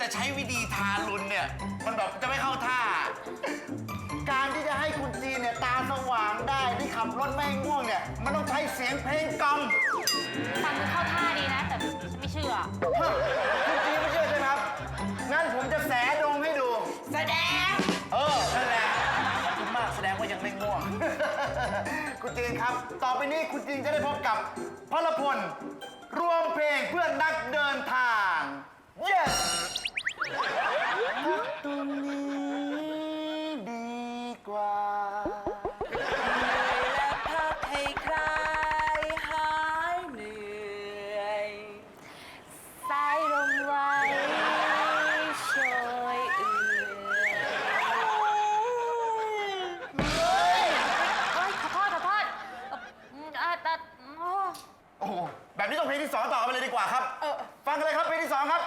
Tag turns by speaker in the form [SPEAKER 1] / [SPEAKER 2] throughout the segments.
[SPEAKER 1] จะใช้วิธีทารุณเนี่ย มันแบบจะไม่เข้าท่า การที่จะให้คุณจีนเนี่ยตาสว่างได้ที่ขับรถไม่ให้ง่วงเนี่ย มันต้องใช้เสียงเพลงกล่อม
[SPEAKER 2] ฟังดูเข้าท่าดีนะ แต่ฉันไม่เชื่อ
[SPEAKER 1] ฮะคุณจีนไม่เชื่อใช่ไหมครับ งั้นผมจะแสดงให้ดู
[SPEAKER 2] แสดง
[SPEAKER 1] เออนั่นแหละขอบคุณมากแสดงว่ายังไม่ง่วง คุณจีนครับ ต่อไปนี้คุณจีนจะได้พบกับพลพลรวมเพลงเพื่อนนักเดินทาง yes ตรงนี้ดีกว่า
[SPEAKER 3] และพักให้คลายหายเหนื่อย
[SPEAKER 2] สายลมไว้โชยเอื่อยเฮ้ยขอโทษขอโทษเอ่ออืมอะแต่โอ้
[SPEAKER 1] โอ้โหแบบนี้ต้องเพลงที่สองต่อกันไปเลยดีกว่าครับฟังกันเลยครับเพลงที่สองครับ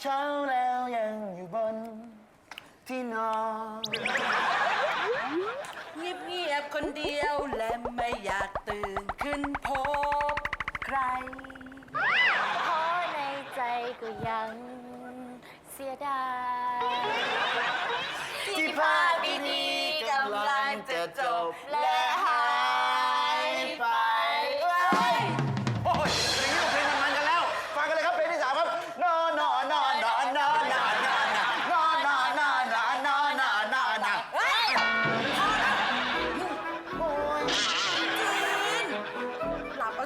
[SPEAKER 1] เช้าแล้วยังอยู่บน ที่นอน
[SPEAKER 3] เงียบเงียบๆคนเดียวและไม่อยากตื่นขึ้นพบ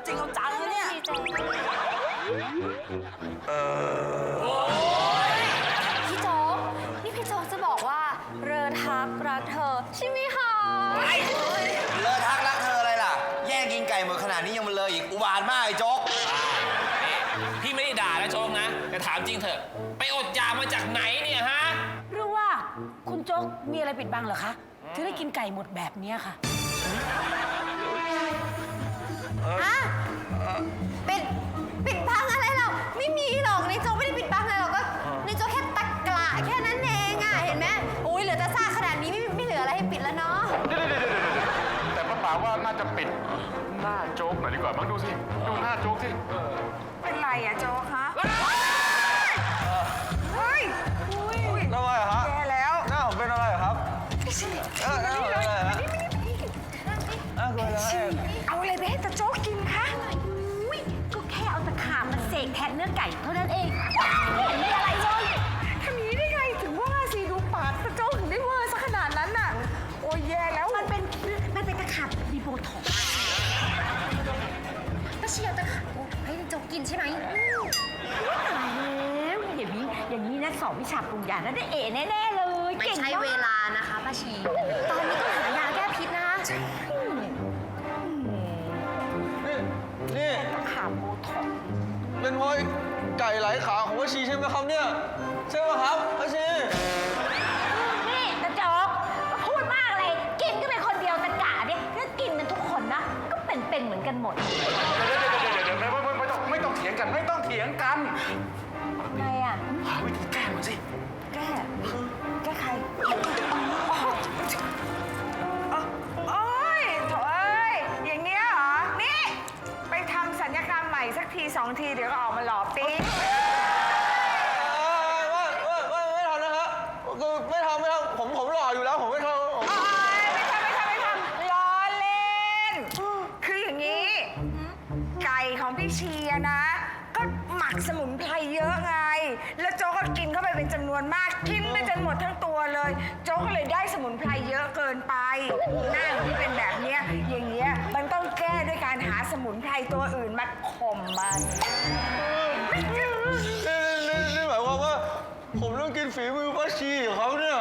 [SPEAKER 2] จ
[SPEAKER 1] ริง
[SPEAKER 3] เอาจังเลยเนี่ย
[SPEAKER 2] พี่โจ๊กนี่พี่โจ๊กจะบอกว่าเรอทักรักเธอ ใช่ไหมคะ
[SPEAKER 1] เลอะทักรักเธออะไรล่ะ แย่งกินไก่หมดขนาดนี้ยังมาเลยอีกอุบาทมากไอ้โจ๊ก
[SPEAKER 4] พี่ไม่ได้ด่านะโจ๊กนะ แต่ถามจริงเถอะ ไปอดอยากมาจากไหนเนี่ยฮะ
[SPEAKER 5] หรือว่าคุณโจ๊กมีอะไรปิดบังเหรอคะ ถึงได้กินไก่หมดแบบเนี้ยค่ะ
[SPEAKER 2] อะปิดปิดบังอะไรเราไม่มีหรอกในโจ๊กไม่ได้ปิดบังอะไรหรอกก็ในโจ๊กแค่ตะกละแค่นั้นเองอะเห็นไหมอุ้ยเหลือแต่ซากขนาดนี้ไม่ไม่เหลืออะไรให้ปิดแล้วเนาะ
[SPEAKER 6] เดี๋ยวเดี๋ยวเดี๋ยวเดี๋ยวแต่ป้าป๋าว่าน่าจะปิดหน้าโจ๊กหน่อยดีกว่ามั้งดูสิ ดูหน้าโจ๊กสิ
[SPEAKER 3] เป็นไรอะโจ๊กฮะ
[SPEAKER 7] อ
[SPEAKER 3] ย่า
[SPEAKER 5] งนี้
[SPEAKER 3] นะ
[SPEAKER 5] สอบวิชาปรุงยาน่าได้เอแน่ๆเลย
[SPEAKER 2] ไม่
[SPEAKER 5] เก่ง
[SPEAKER 2] ใช่
[SPEAKER 5] มาก
[SPEAKER 2] เวลานะคะป้าชี ตอนนี้ต้องหายาแก้พิษนะคะ
[SPEAKER 7] นี่นี่
[SPEAKER 5] ตะขาบโบท็อกซ์
[SPEAKER 7] เป็นเพราะไอ้ไก่ไหลขาของวชีใช่ไหมครับเนี่ย ใช่ไหมครับวชี
[SPEAKER 5] นี่ตาโจ๊กมาพูดมากเลยกินก็เป็นคนเดียวตะกะเนี่ยถ้ากินกันทุกคนนะ ก็เป็นๆเหมือนกันหมด
[SPEAKER 6] เดี๋ยวเดี๋ยวเดี๋ยวเดี๋ยวเดี๋ยวไม่ไม่ไม่ต้องไม่ต้องเถียงกันไม่ต้องเถียงกัน
[SPEAKER 5] ไงอะ
[SPEAKER 6] หาวิธีแก้ ส
[SPEAKER 3] องทีเดี๋ยวก็ออกมาหล่อปิ๊
[SPEAKER 7] ไม่ไม่ไม่ทำนะครับคือไม่ทำไม่ทำผมผมหล่ออยู่แล้วผมไม่ทำผม
[SPEAKER 3] ไม่ทำไม่ทำไม่ทำล้อเล่น คืออย่างนี้ ไก่ของพี่เชียนะ ก็หมักสมุนไพรเยอะไง แล้วโจ๊กก็กินเข้าไปเป็นจำนวนมาก กินไปจนหมดทั้งตัวเลย โจ๊กก็เลยได้สมุนไพรเยอะเกินไปหน้าที่เป็นแบบเนี้ยอย่างเงี้ยมันก้ด้วย การหาสมุนไพรตัวอื่นมาข่มมัน
[SPEAKER 7] นี่นี่นี่หมายความว่า ผมต้องกินฝีมือป้าชีของเขาเนี่
[SPEAKER 3] ย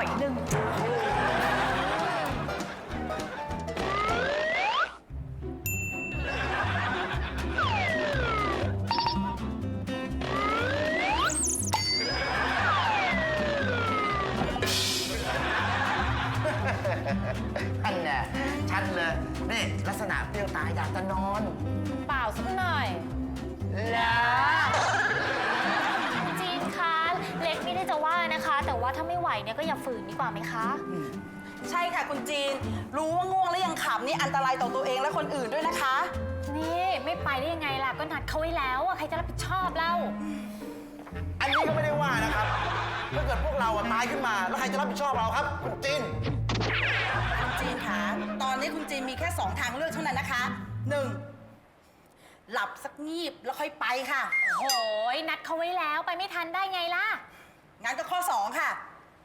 [SPEAKER 5] อย
[SPEAKER 7] นึ
[SPEAKER 5] ง
[SPEAKER 1] อันน่ะชัดเลยนี่ลักษณะเปรี้ยวตายอยากจะนอน ว่า
[SPEAKER 8] ถ้าไม่ไหวเนี่ยก็อย่าฝืนดีกว่าไหมคะ
[SPEAKER 9] ใช่ค่ะคุณจีน รู้ว่าง่วงแล้วยังขับนี่อันตรายต่อตัวเองและคนอื่นด้วยนะคะ
[SPEAKER 8] นี่ไม่ไปได้ยังไงล่ะก็นัดเขาไว้แล้วอะใครจะรับผิดชอบเล่า
[SPEAKER 1] อันนี้ก็ไม่ได้ว่านะครับ ถ้าเกิดพวกเราอะตายขึ้นมา แล้วใครจะรับผิดชอบเราครับ คุณจิน
[SPEAKER 9] คุณจีนคะตอนนี้คุณจีนมีแค่2ทางเลือกเท่านั้นนะคะ 1. หลับสักงีบแล้วค่อยไปค่ะ
[SPEAKER 8] โอ้ยนัดเขาไว้แล้วไปไม่ทันได้ไงล่ะ
[SPEAKER 9] งั้นก็ข้อ2ค่ะ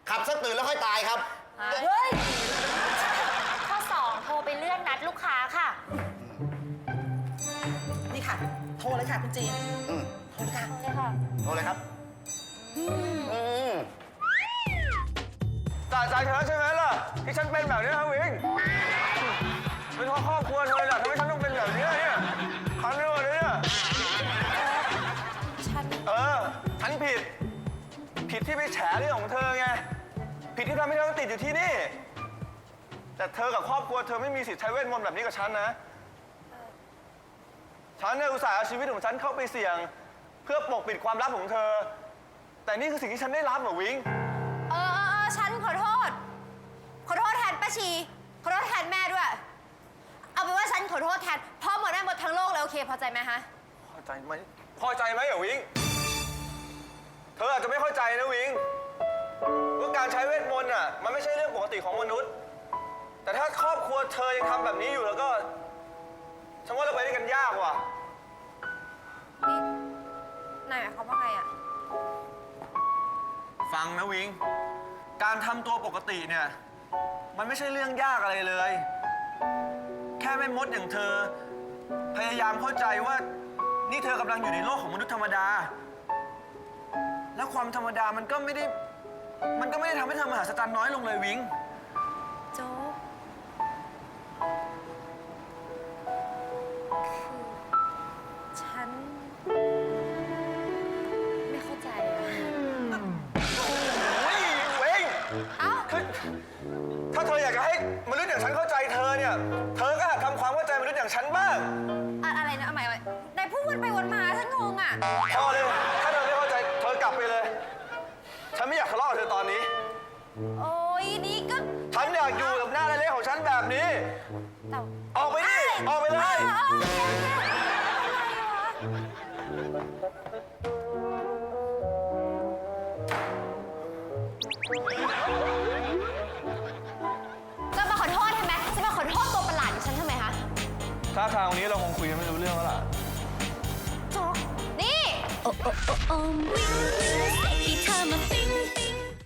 [SPEAKER 1] ขับสักตื่นแล้วค่อยตายครับ
[SPEAKER 9] เฮ้ย
[SPEAKER 8] ข้อ2โทรไปเลื่อนนัดลูกค้าค่ะ
[SPEAKER 9] นี่ค่ะ โทรเลยค่ะคุณจีน
[SPEAKER 1] อืม
[SPEAKER 9] โทรเลยค่ะ
[SPEAKER 8] โอเคค่ะ
[SPEAKER 1] โทรเลยครับ อืม
[SPEAKER 7] สะใจเธอใช่ไหมล่ะที่ฉันเป็นแบบนี้ฮะวิงเป็นเพราะครอบครัวเธอแหละทำให้ฉันต้องเป็นแบบนี้เนี่ยคันไปหมดเลยเนี่ย
[SPEAKER 9] ฉัน
[SPEAKER 7] เออฉันผิด ผิดที่ไปแฉเรื่องของเธอไงผิ ดที่ทำให้เธอต้องติดอยู่ที่นี่ แต่เธอกับครอบครัวเธอไม่มีสิทธิ์ใช้เวทมนต์แบบนี้กับฉันนะ ฉันเนี่ยอุตส่าห์เอาชีวิตของฉันเข้าไปเสี่ยง เพื่อปกปิดความลับของเธอ แต่นี่คือสิ่งที่ฉันได้รับเหรอวิง
[SPEAKER 2] เออเออเออฉันขอโทษ ขอโทษแทนป้าชี ขอโทษแทนแม่ด้วย เอาเป็นว่าฉันขอโทษแทนพ่อหมดแม่หมดทั้งโลกเลยโอเคพอใจไหมฮะ
[SPEAKER 7] พอใจไหมพอใจไหมเหรอวิง เธออาจจะไม่เข้าใจนะวิงว่า การใช้เวทมนต์อะมันไม่ใช่เรื่องปกติของมนุษย์ แต่ถ้าครอบครัวเธอยังทำแบบนี้อยู่แล้วก็ฉันว่าเราไปด้วยกันยากว่ะ
[SPEAKER 2] นี่นายหมายความว่าไงอะ
[SPEAKER 7] ฟังนะวิง การทำตัวปกติเนี่ย มันไม่ใช่เรื่องยากอะไรเลย แค่แม่มดอย่างเธอ พยายามเข้าใจว่า นี่เธอกำลังอยู่ในโลกของมนุษย์ธรรมดา แล้วความธรรมดามันก็ไม่ได้ มันก็ไม่ได้ทำให้เธอมหาศจรรย์น้อยลงเลยวิง
[SPEAKER 2] โจ๊กคือฉัน ไม่เข้าใจอะ
[SPEAKER 7] โอ้ยเว้ง
[SPEAKER 2] เอ้า
[SPEAKER 7] คือถ้าเธออยากจะให้มนุษย์อย่างฉันเข้าใจเธอเนี่ย เธอก็หัดทำความเข้าใจมนุษย์อย่างฉันบ้าง
[SPEAKER 2] อะอะไรนะเอาใหม่เอาใหม่นายพูดวนไปวนมาฉันงงอะ
[SPEAKER 7] พอเลย นไม่อยากทะเลาะกับเธอตอนนี้
[SPEAKER 2] โอ้ยนี่ก็
[SPEAKER 7] ฉันอยากอยู่กับหน้าเละๆของฉันแบบนี้
[SPEAKER 2] แต่
[SPEAKER 7] ออกไปดิ ออกไปเลย
[SPEAKER 2] เออเออโอเคโอเคอะไรวะ จะมาขอโทษทำไมจะมาขอโทษตัวประหลาดดิฉันทำไมคะ
[SPEAKER 7] ถ้าทางนี้เราคงคุยกันไม่รู้เรื่องแล้วล่ะ
[SPEAKER 2] โจ๊กนี่
[SPEAKER 8] โอ้โอ้โอ้โอ้วิ่งวิ่งเสกที่เธอมา